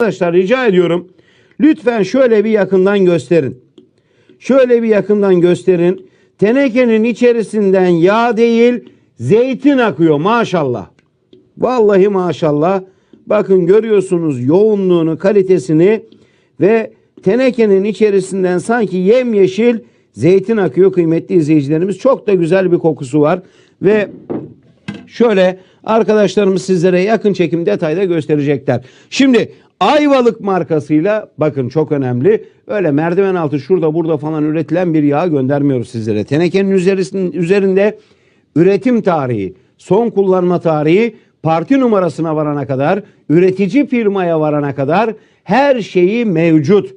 Arkadaşlar rica ediyorum. Lütfen şöyle bir yakından gösterin. Şöyle bir yakından gösterin. Tenekenin içerisinden yağ değil zeytin akıyor maşallah. Vallahi maşallah. Bakın görüyorsunuz yoğunluğunu, kalitesini ve tenekenin içerisinden sanki yemyeşil zeytin akıyor kıymetli izleyicilerimiz. Çok da güzel bir kokusu var ve Şöyle arkadaşlarımız sizlere yakın çekim detayda gösterecekler. Şimdi Ayvalık markasıyla bakın çok önemli. Öyle merdiven altı şurada burada falan üretilen bir yağ göndermiyoruz sizlere. Tenekenin üzerinde üretim tarihi, son kullanma tarihi, parti numarasına varana kadar, üretici firmaya varana kadar her şeyi mevcut.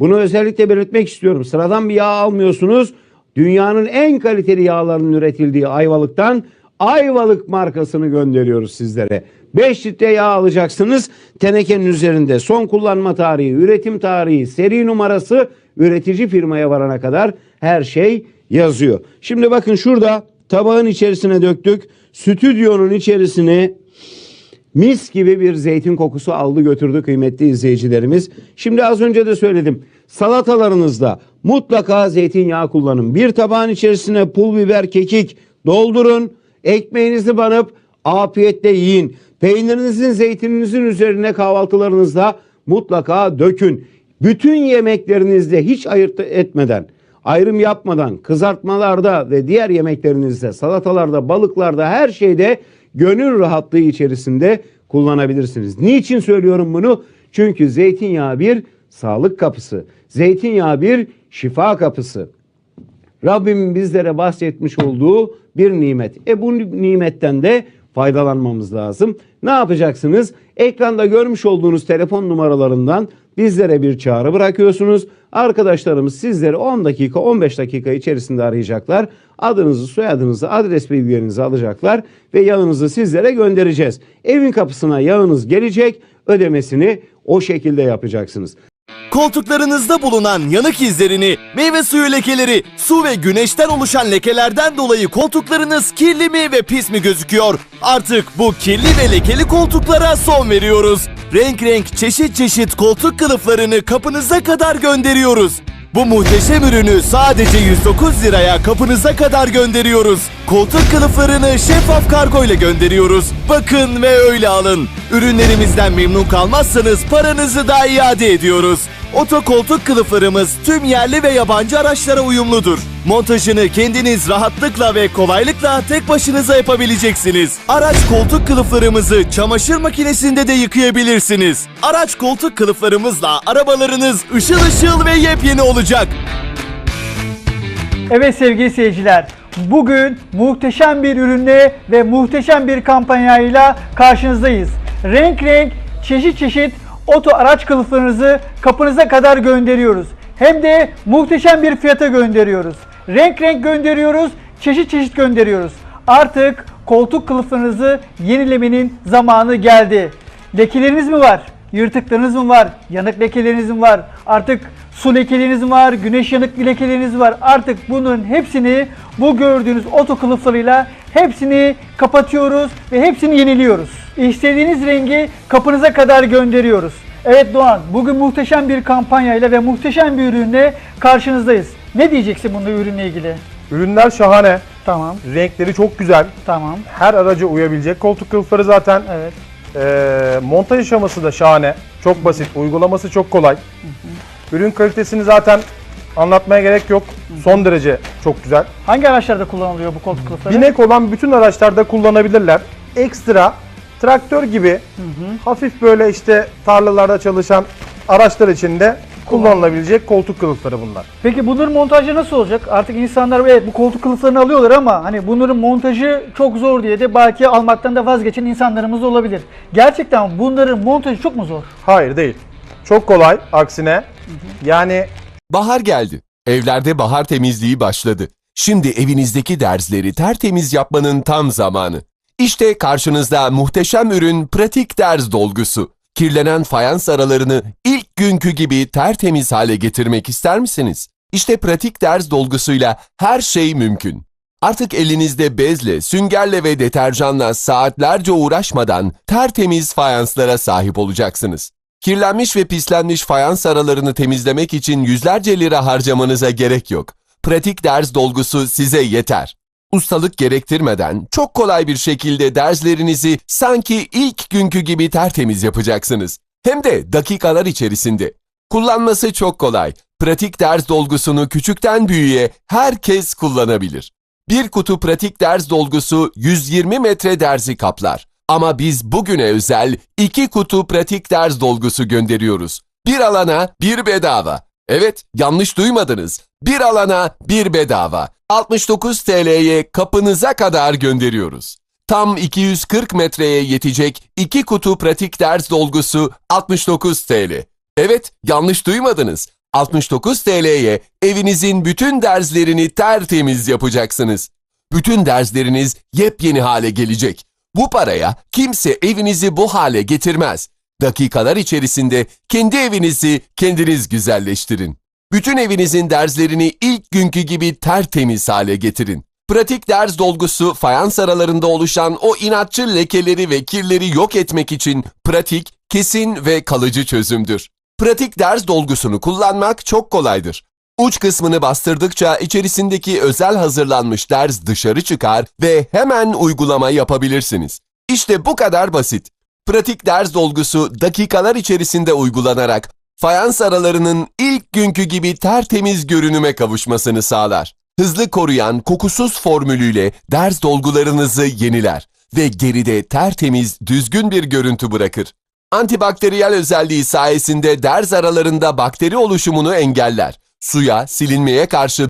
Bunu özellikle belirtmek istiyorum. Sıradan bir yağ almıyorsunuz. Dünyanın en kaliteli yağlarının üretildiği Ayvalık'tan Ayvalık markasını gönderiyoruz sizlere. 5 litre yağ alacaksınız. Tenekenin üzerinde son kullanma tarihi, üretim tarihi, seri numarası üretici firmaya varana kadar her şey yazıyor. Şimdi bakın şurada tabağın içerisine döktük. Stüdyonun içerisine Mis gibi bir zeytin kokusu aldı götürdü kıymetli izleyicilerimiz. Şimdi az önce de söyledim. Salatalarınızda mutlaka zeytinyağı kullanın. Bir tabağın içerisine pul biber, kekik doldurun. Ekmeğinizi banıp afiyetle yiyin. Peynirinizin, zeytininizin üzerine kahvaltılarınızda mutlaka dökün. Bütün yemeklerinizde hiç ayırt etmeden, ayrım yapmadan kızartmalarda ve diğer yemeklerinizde, salatalarda, balıklarda her şeyde gönül rahatlığı içerisinde kullanabilirsiniz. Niçin söylüyorum bunu? Çünkü zeytinyağı bir sağlık kapısı. Zeytinyağı bir şifa kapısı. Rabbimin bizlere bahsetmiş olduğu bir nimet. E bu nimetten de faydalanmamız lazım. Ne yapacaksınız? Ekranda görmüş olduğunuz telefon numaralarından bizlere bir çağrı bırakıyorsunuz. Arkadaşlarımız sizleri 10 dakika 15 dakika içerisinde arayacaklar. Adınızı, soyadınızı, adres bilgilerinizi alacaklar ve yağınızı sizlere göndereceğiz. Evin kapısına yağınız gelecek, ödemesini o şekilde yapacaksınız. Koltuklarınızda bulunan yanık izlerini, meyve suyu lekeleri, su ve güneşten oluşan lekelerden dolayı koltuklarınız kirli mi ve pis mi gözüküyor? Artık bu kirli ve lekeli koltuklara son veriyoruz. Renk renk çeşit çeşit koltuk kılıflarını kapınıza kadar gönderiyoruz. Bu muhteşem ürünü sadece 109 liraya kapınıza kadar gönderiyoruz. Koltuk kılıflarını şeffaf kargo ile gönderiyoruz. Bakın ve öyle alın. Ürünlerimizden memnun kalmazsanız paranızı da iade ediyoruz. Oto koltuk kılıflarımız tüm yerli ve yabancı araçlara uyumludur. Montajını kendiniz rahatlıkla ve kolaylıkla tek başınıza yapabileceksiniz. Araç koltuk kılıflarımızı çamaşır makinesinde de yıkayabilirsiniz. Araç koltuk kılıflarımızla arabalarınız ışıl ışıl ve yepyeni olacak. Evet sevgili seyirciler, bugün muhteşem bir ürünle ve muhteşem bir kampanyayla karşınızdayız. Renk renk, çeşit çeşit oto araç kılıflarınızı kapınıza kadar gönderiyoruz. Hem de muhteşem bir fiyata gönderiyoruz. Renk renk gönderiyoruz, çeşit çeşit gönderiyoruz. Artık koltuk kılıflarınızı yenilemenin zamanı geldi. Lekeleriniz mi var? Yırtıklarınız mı var? Yanık lekeleriniz mi var? Artık su lekeleriniz var? Güneş yanık lekeleriniz var? Artık bunların hepsini bu gördüğünüz oto kılıflarıyla hepsini kapatıyoruz ve hepsini yeniliyoruz. İstediğiniz rengi kapınıza kadar gönderiyoruz. Evet Doğan, bugün muhteşem bir kampanyayla ve muhteşem bir ürünle karşınızdayız. Ne diyeceksin bunda ürünle ilgili? Ürünler şahane. Tamam, Renkleri çok güzel. tamam. Her araca uyabilecek koltuk kılıfları zaten. Evet. Ee, montaj aşaması da şahane. Çok basit. Uygulaması çok kolay. Ürün kalitesini zaten anlatmaya gerek yok. Son derece çok güzel. Hangi araçlarda kullanılıyor bu koltuk kılıfları? Binek olan bütün araçlarda kullanabilirler. Ekstra traktör gibi hafif böyle işte tarlalarda çalışan araçlar için de kullanılabilecek koltuk kılıfları bunlar. Peki bunların montajı nasıl olacak? Artık insanlar evet bu koltuk kılıflarını alıyorlar ama hani bunların montajı çok zor diye de belki almaktan da vazgeçen insanlarımız olabilir. Gerçekten bunların montajı çok mu zor? Hayır değil. Çok kolay aksine. Yani Bahar geldi. Evlerde bahar temizliği başladı. Şimdi evinizdeki derzleri tertemiz yapmanın tam zamanı. İşte karşınızda muhteşem ürün pratik derz dolgusu. Kirlenen fayans aralarını ilk günkü gibi tertemiz hale getirmek ister misiniz? İşte pratik derz dolgusuyla her şey mümkün. Artık elinizde bezle, süngerle ve deterjanla saatlerce uğraşmadan tertemiz fayanslara sahip olacaksınız. Kirlenmiş ve pislenmiş fayans aralarını temizlemek için yüzlerce lira harcamanıza gerek yok. Pratik derz dolgusu size yeter. Ustalık gerektirmeden çok kolay bir şekilde derzlerinizi sanki ilk günkü gibi tertemiz yapacaksınız. Hem de dakikalar içerisinde. Kullanması çok kolay. Pratik derz dolgusunu küçükten büyüğe herkes kullanabilir. Bir kutu pratik derz dolgusu 120 metre derzi kaplar. Ama biz bugüne özel iki kutu pratik derz dolgusu gönderiyoruz. Bir alana bir bedava. Evet yanlış duymadınız. Bir alana bir bedava. 69 TL'ye kapınıza kadar gönderiyoruz. Tam 240 metreye yetecek iki kutu pratik derz dolgusu 69 TL. Evet yanlış duymadınız. 69 TL'ye evinizin bütün derzlerini tertemiz yapacaksınız. Bütün derzleriniz yepyeni hale gelecek. Bu paraya kimse evinizi bu hale getirmez. Dakikalar içerisinde kendi evinizi kendiniz güzelleştirin. Bütün evinizin derzlerini ilk günkü gibi tertemiz hale getirin. Pratik derz dolgusu fayans aralarında oluşan o inatçı lekeleri ve kirleri yok etmek için pratik, kesin ve kalıcı çözümdür. Pratik derz dolgusunu kullanmak çok kolaydır. Uç kısmını bastırdıkça içerisindeki özel hazırlanmış derz dışarı çıkar ve hemen uygulama yapabilirsiniz. İşte bu kadar basit. Pratik derz dolgusu dakikalar içerisinde uygulanarak fayans aralarının ilk günkü gibi tertemiz görünüme kavuşmasını sağlar. Hızlı koruyan kokusuz formülüyle derz dolgularınızı yeniler ve geride tertemiz, düzgün bir görüntü bırakır. Antibakteriyel özelliği sayesinde derz aralarında bakteri oluşumunu engeller. Suya, silinmeye karşı